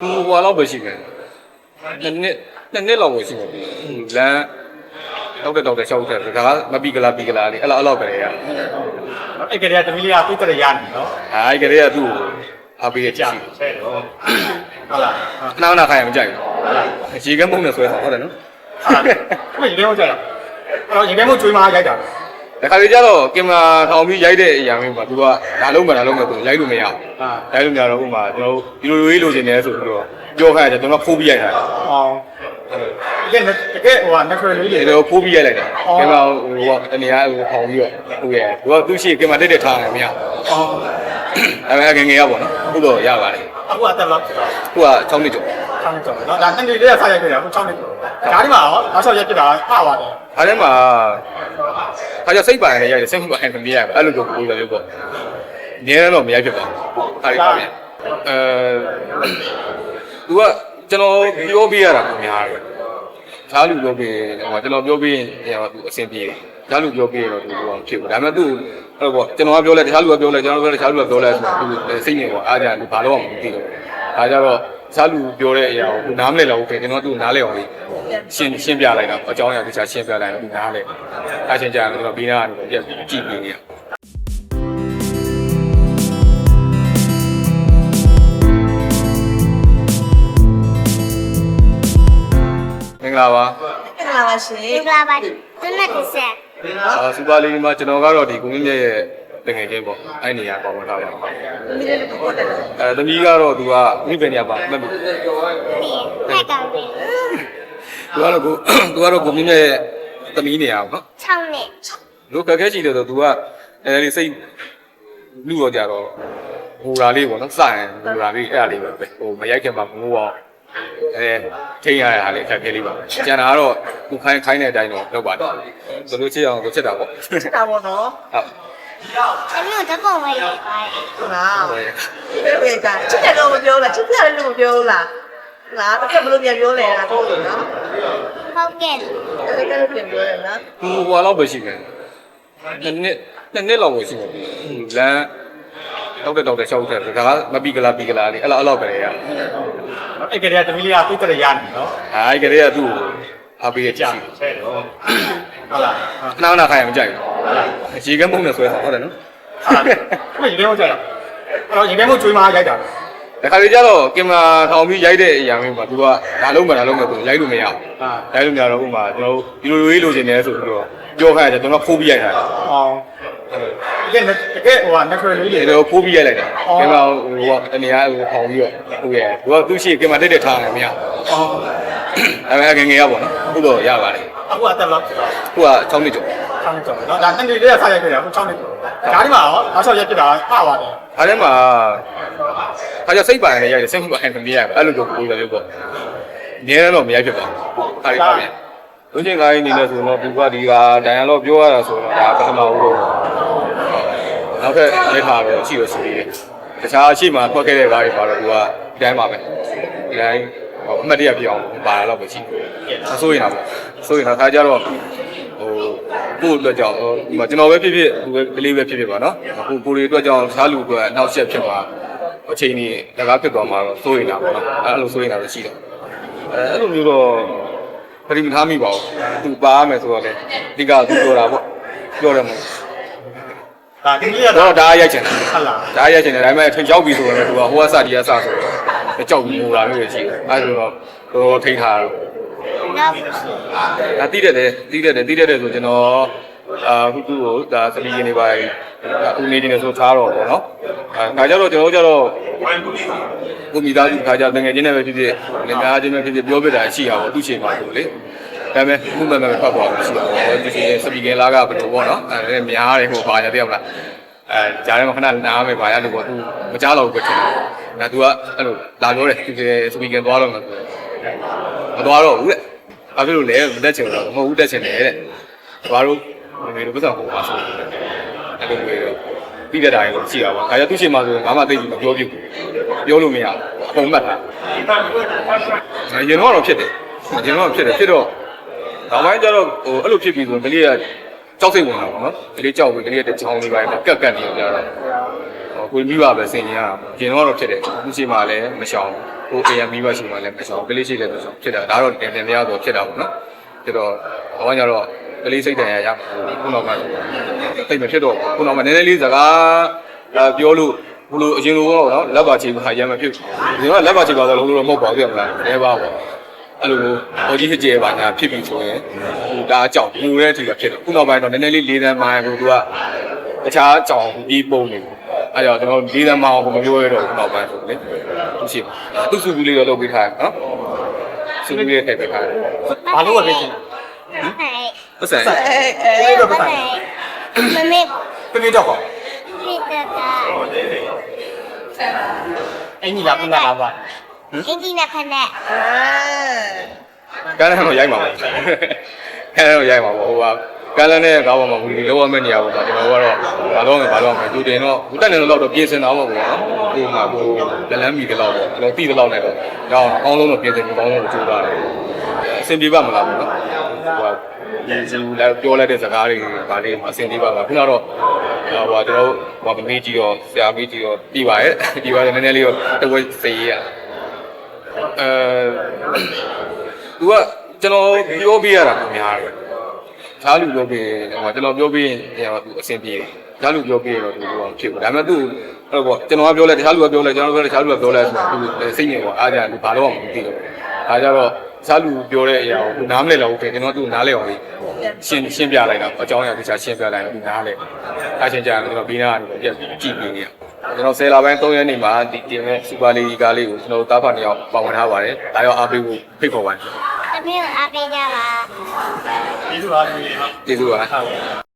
ဟိုဟွာလောက်ပဲရှိတယ်နှစ်နှစ်နှစ်နှစ်လောက်ပဲရှိတယ်လမ်းတောက်တဲ့တောက်တဲ့ရှောက်တဲ့ဒါကမပီကလာပီကလာလေးအဲ့လောက်အဲ့လောက်ပဲရအဲ့ကလေးကတမီးလေးကပြတ်တဲ့ရနေနော်အဲကလေးကသူ့ကိုအားပေးရကြကြာည့်ဆဲတော့ဟုတ်လားခဏခဏခိုင်းမကြိုက်ဘူးရေကမုန်းနေဆွဲတာဟုတ်တယ်နော်အဲ့ဒီလေးကိုကြာတော့အဲ့တော့ရင်ထဲမှာကျွေးမရိုက်တာ တခါလေကျတော့ကင်မရာထောင်ပြီးရိုက်တဲ့အရာမျိုးပါသူကဒါလုံးမဒါလုံးမဆိုရိုက်လို့မရဘူးဟာရိုက်လို့မရတော့ဥမာကျွန်တော်ဒီလိုလိုလေးလိုချင်တယ်ဆိုပြီးတော့ပြောခိုင်းတယ်ကျွန်တော်ဖိုးပြီးရိုက်တာအောင်တကယ်တကယ်ဟိုက natural လေးဒီတွေလိုဖိုးပြီးရိုက်လိုက်တာကင်မရာဟိုကတနေရာဟိုထောင်ပြီးတော့ဟုတ်ရဲ့သူကသူ့ရှိကင်မရာတက်တက်ထားတယ်မရအောင်အဲဒါငယ်ငယ်ရပါတော့အခုတော့ရပါတယ်အခုအသက်လောက်ဖြစ်တော့အခုက6နှစ်ကျော်ဆောင်းကြော်နော်ဒါနှစ်လေးလေးဆက်ရိုက်ခဲ့တာအခု6နှစ်ဒါဒီမှာရောနောက်ဆောက်ရက်ပြတာအပါတယ်အားထဲမှာ ခါကျစိတ်ပိုင်နဲ့ရိုက်တယ်စိတ်မပိုင်နဲ့မရိုက်ဘူးအဲ့လိုမျိုးပုံစံမျိုးပေါ့နည်းတော့မရိုက်ဖြစ်ပါဘူးအားရပါပြန်အဲသူကကျွန်တော်ပြောပြရတာပုံများတယ်ဈာလူပြောပြဟိုကျွန်တော်ပြောပြရင်တော့သူအဆင်ပြေတယ်ဈာလူပြောပြတော့သူကဖြစ်ဘူးဒါပေမဲ့သူအဲ့ပေါ့ကျွန်တော်ကပြောလိုက်တခြားလူကပြောလိုက်ကျွန်တော်ပြောလိုက်တခြားလူကပြောလိုက်ဆိုသူစိတ်နေပေါ့အားကြလူဘာလို့မှမသိတော့ဒါကြတော့ ဈာလူပြောတဲ့အရာကိုနားမလဲတော့ဘူးကျွန်တော်သူနားလဲအောင်လေးရှင်းရှင်းပြလိုက်တာအကြောင်းအရာတခြားရှင်းပြလိုက်တာဒီနားလေအားချင်းကြတယ်ကျွန်တော်ပြီးနာကနေပြက်ကြည့်နေရမင်္ဂလာပါမင်္ဂလာပါရှင်မင်္ဂလာပါသူနဲ့တစ်ဆက်အာစူပါလီဒီမှာကျွန်တော်ကတော့ဒီကိုမြင့်မြတ်ရဲ့ တငယ်ချင်းပေါ့အဲ့နေရာပေါ်မှာထားပါမိလေးလေးပေါ်တယ်အဲသမီးကတော့သူကမိဘနေရာပါမှတ်ပြီပြီးဟဲ့ကောင်ပြီးသူကတော့ကိုသူကတော့ကိုမြင့်မြတ်ရဲ့သမီးနေရာပေါ့နော်6နှစ်လူကခဲရှိတယ်ဆိုသူကအဲဒီစိတ်လူရောကြတော့ဟိုရာလေးပေါ့နော်စရင်ဟိုရာလေးအဲ့ဒါလေးပဲပဲဟိုမရိုက်ခင်မှာငိုးအောင်အဲထိန်းရတဲ့ဟာလေးအခက်ခဲလေးပါကျန်တာကတော့သူခိုင်းခိုင်းတဲ့အတိုင်းတော့လုပ်ပါတယ်သူတို့ချစ်အောင်သူချစ်တာပေါ့ဟုတ်ချစ်တာပေါ့နော် အမျိုးတပုံဝဲလိုက်ပါဟုတ်လားဘယ်လိုကချစ်တယ်လို့မပြောလားချစ်တယ်လို့မပြောလားငါတစ်ခါဘလို့ပြန်ပြောလဲလားဟုတ်တယ်နော်ဟုတ်ကဲ့တစ်ခါလို့ပြန်ပြောတယ်နော်ဟိုဟွာလောက်ပဲရှိတယ်နှစ်နှစ်နှစ်နှစ်လောက်ပဲရှိတယ်လမ်းတောက်တဲ့တောက်တဲ့ရှောက်တဲ့ဒါကမပီကလာပီကလာလေးအဲ့လောက်အဲ့လောက်ပဲရအဲ့ကလေးကတမီးလေးကပြတ်တဲ့ရနေနော်အဲကလေးကသူ့ကိုအားပေးရကြကြာည့်ဆဲတော့ဟုတ်လားခဏခဏခိုင်းမကြိုက်ဘူး ရေကမုန်းနေဆွဲတာဟုတ်တယ်နော်အဲ့ဒီလေးကိုကြာတော့အဲ့တော့ရင်ထဲမှာကျွေးမရိုက်တာတခါလေကျတော့ကင်မရာထောင်ပြီးရိုက်တဲ့အရာမျိုးပါသူကဒါလုံးမဒါလုံးမဆိုရိုက်လို့မရဘူးဟာရိုက်လို့မရတော့ဥမာကျွန်တော်ဒီလိုလိုလေးလိုချင်တယ်ဆိုပြီးတော့ပြောခိုင်းတယ်ကျွန်တော်ဖိုးပြီးရိုက်တာအောင်တကယ်တကယ်ဟိုက natural လေးဒီတွေလိုဖိုးပြီးရိုက်လိုက်တာကင်မရာဟိုကတနေရာဟိုထောင်ပြီးတော့ဟုတ်ရဲ့သူကသူ့ရှိကင်မရာတက်တက်ထားတယ်မရအောင်အဲဒါငယ်ငယ်ရပါတော့အခုတော့ရပါတယ်အခုအသက်လောက်ဖြစ်တော့အခုက6နှစ်ကျော် ဆောင်းကြော်နော်ဒါနှစ်လေးလေးဆက်ရိုက်ခဲ့တာအခု6နှစ်ဒါဒီမှာရောနောက်ဆောက်ရက်ပြတာအပါတယ်အားထဲမှာခါကျစိတ်ပိုင်နဲ့ရိုက်တယ်စိတ်မပိုင်နဲ့မရိုက်ဘူးအဲ့လိုမျိုးပုံစံမျိုးပေါ့နည်းတော့မရိုက်ဖြစ်ပါဘူးအားရပါပြန်လူချင်းကိုင်းနေလဲဆိုတော့သူကဒီကဒိုင်ယာလော့ပြောရတာဆိုတော့ဒါပထမဦးတော့နောက်ထပ်ရဲထားပဲရှိလို့ရှိသေးတယ်တခြားအရှိမှထွက်ခဲ့တဲ့ဘာတွေပါတော့သူကဒီတိုင်းပါပဲဒီတိုင်းဟိုအမှတ်တရပြအောင်ပါလာတော့ပဲရှိတယ်အဆိုးရင်တော့ပေါ့ဆိုးရင်တော့ခါကျတော့ဟို ကိုယ့်အတွက်ကြောင့်ဟိုဒီမှာကျွန်တော်ပဲဖြစ်ဖြစ်သူပဲကလေးပဲဖြစ်ဖြစ်ပါနော်ကိုကိုလေးအတွက်ကြောင့်သားလူအတွက်နောက်ဆက်ဖြစ်သွားအချိန်ကြီးလကားဖြစ်သွားမှာတော့စိုးရင်တာပေါ့နော်အဲ့လိုစိုးရင်တာတော့ရှိတယ်အဲအဲ့လိုမျိုးတော့ပရိမထားမိပါဘူးသူပါရမယ်ဆိုတော့လေဒီကသူပြောတာပေါ့ပြောတယ်မဟုတ်ဒါဒီလေးကတော့ဒါရိုက်ချင်တယ်ဟုတ်လားဒါရိုက်ချင်တယ်ဒါပေမဲ့ထိန်ရောက်ပြီဆိုတော့သူကဟိုကစဒီကစဆိုတော့ကြောက်ပြီးငိုတာမျိုးတွေရှိတယ်အဲဒါဆိုတော့တော့ထိန်ထားတော့ နောက်ဒါတိတက်တယ်တိတက်တယ်တိတက်တယ်ဆိုကျွန်တော်အာခုသူ့ကိုဒါစပီးနေပါဦးနေနေဆိုထားတော့ပေါ့နော်အဲဒါကြတော့ကျွန်တော်တို့ကြတော့ကိုမိသားစုခါကြတငယ်ချင်းနဲ့ပဲဖြစ်ဖြစ်လင်မယားချင်းပဲဖြစ်ဖြစ်ပြောပြတာရှိတာပေါ့သူ့ချိန်မှာဆိုလေဒါပေမဲ့ခုမှန်မှန်ဖတ်သွားလို့ရှိတာပေါ့သူချင်းစပီးကင်လာကဘယ်လိုပေါ့နော်အဲများတယ်ဟိုပါရတဲ့ဟုတ်လားအဲကြားထဲမှာခဏနားမယ်ပါရလို့ပေါ့သူမကြားတော့ဘူးပဲထင်တယ်ဒါသူကအဲ့လိုလာပြောတယ်သူစပီးကင်သွားတော့မှာ မသွားတော့ဘူးတဲ့ဘာဖြစ်လို့လဲမတက်ချင်ဘူးတော့မဟုတ်ဘူးတက်ချင်တယ်တဲ့ဘာလို့မမေတို့ပတ်စံဟိုပါဆိုအဲ့လိုမျိုးတော့ပြီးတဲ့တိုင်းကိုကြည့်ရပါဒါကြသူ့ရှင်မှာဆိုရင်ဘာမှသိပြီမပြောပြဘူးပြောလို့မရဘူးအကုန်မှတ်ထားရင်တော့တော့ဖြစ်တယ်ရင်တော့ဖြစ်တယ်ဖြစ်တော့နောက်ပိုင်းကျတော့ဟိုအဲ့လိုဖြစ်ပြီဆိုရင်ကလေးကကြောက်စိတ်ဝင်လာပါတော့ကလေးကြောက်ပြီကလေးကတချောင်းလေးပိုင်းကက်ကက်နေကြတော့ ဟိုကိုမိဘပဲစင်နေရတာကျင်တော့တော့ဖြစ်တယ်အခုချိန်မှလည်းမရှောင်ကိုအေယမိဘချိန်မှလည်းမရှောင်ကလေးရှိလည်းမရှောင်ဖြစ်တာဒါတော့တင်တင်များတော့ဖြစ်တာပေါ့နော်ဖြစ်တော့ဘာမှညတော့ကလေးစိတ်တန်ရရခုနောက်မှတိတ်မဖြစ်တော့ခုနောက်မှနည်းနည်းလေးစကားပြောလို့ဘလို့အရင်လိုတော့နော်လက်ပါချေပါရမ်းမဖြစ်ဘူးဒီတော့လက်ပါချေပါဆိုလို့တော့မဟုတ်ပါဘူးပြမလားနည်းပါပေါ့အဲ့လိုဟိုကြီးဟကြဲပါညာဖြစ်ပြီဆိုရင်ဟိုဒါအကြောင်းငူတဲ့အထိကဖြစ်တယ်ခုနောက်ပိုင်းတော့နည်းနည်းလေးလေးတန်းမှန်ကိုသူကတခြားအကြောင်းပြီးပုံနေတယ် အဲ့တော့ကျွန်တော်လေးတန်းမှန်အောင်မပြောရတော့ခုနောက်ပိုင်းဆိုလေသူရှိပါသူစုဘူးလေးတော့လုပ်ပေးထားတယ်နော်စုဘူးလေးထည့်ပေးထားတယ်ဘာလို့ဝယ်ပေးချင်ဟဲ့ပတ်စံအဲအဲလဲတော့ပတ်ဟဲ့မမေပြင်းပြတော့ကောပြစ်တာအင်ကြီးလာပြင်းလာပါအင်ဂျင်နဲ့ခနဲ့အဲကန်းလန်းတော့ရိုက်မှာပေါ့ကန်းလန်းတော့ရိုက်မှာပေါ့ဟိုက ကန်းလန်းနဲ့ကားပေါ်မှာဘူးလောရမယ့်နေရာပေါ့ကျွန်တော်ကတော့ဘာလို့လဲဘာလို့လဲသူတင်တော့ဘူးတက်နေတော့တော့ပြင်ဆင်တော့မှာပေါ့နော်ဟိုမှာကိုလလန်းမီတော့ပေါ့ကျွန်တော်တိတော့နဲ့တော့တော့အကောင်းဆုံးတော့ပြင်ဆင်ပြီးအကောင်းဆုံးတော့ကြိုးစားတယ်အဆင်ပြေပါမလားပေါ့နော်ဟိုကဒီစုလည်းပြောလိုက်တဲ့စကားတွေဗာလေးအဆင်ပြေပါပါခုနတော့ဟိုကကျွန်တော်ဟိုကမေးကြည့်တော့ဆရာမေးကြည့်တော့ပြီးပါရဲ့ပြီးပါရဲ့နည်းနည်းလေးတော့တဝက်စေးရအဲသူကကျွန်တော်ပြောပြရတာများတယ်။ သားလူပြောပြဟိုကျွန်တော်ပြောပြရင်တော့သူအဆင်ပြေတယ်။သားလူပြောပြရင်တော့သူကဖြစ်ဘူး။ဒါပေမဲ့သူအဲ့ပေါ့ကျွန်တော်ကပြောလိုက်တခြားလူကပြောလိုက်ကျွန်တော်ပြောလိုက်တခြားလူကပြောလိုက်ဆိုတော့သူစိတ်ငြိမ်သွားအားကြသူဘာလို့မှမသိတော့ဘူး။အားကြတော့တခြားလူပြောတဲ့အရာကိုနားမလည်တော့ဘူးခင်ကျွန်တော်သူနားလည်အောင်ရှင်းရှင်းပြလိုက်တာအကြောင်းအရာတခြားရှင်းပြလိုက်တော့သူနားလည်။အားချင်းကြတယ်ကျွန်တော်ပြီးနာကနေပြကြည့်ပြီးနေရ။ကျွန်တော်ဆယ်လပိုင်း3ရက်နေ့မှာဒီတင်မဲ့စူပါလီဂကားလေးကိုကျွန်တော်တားဖာနှစ်ယောက်ပါဝင်ထားပါတယ်။ဒါရောအားပေးဖို့ဖိတ်ခေါ်ပါတယ် တမီးအားပေးကြပါဒီလိုပါဒီလိုပါ ကျေးဇူးပါ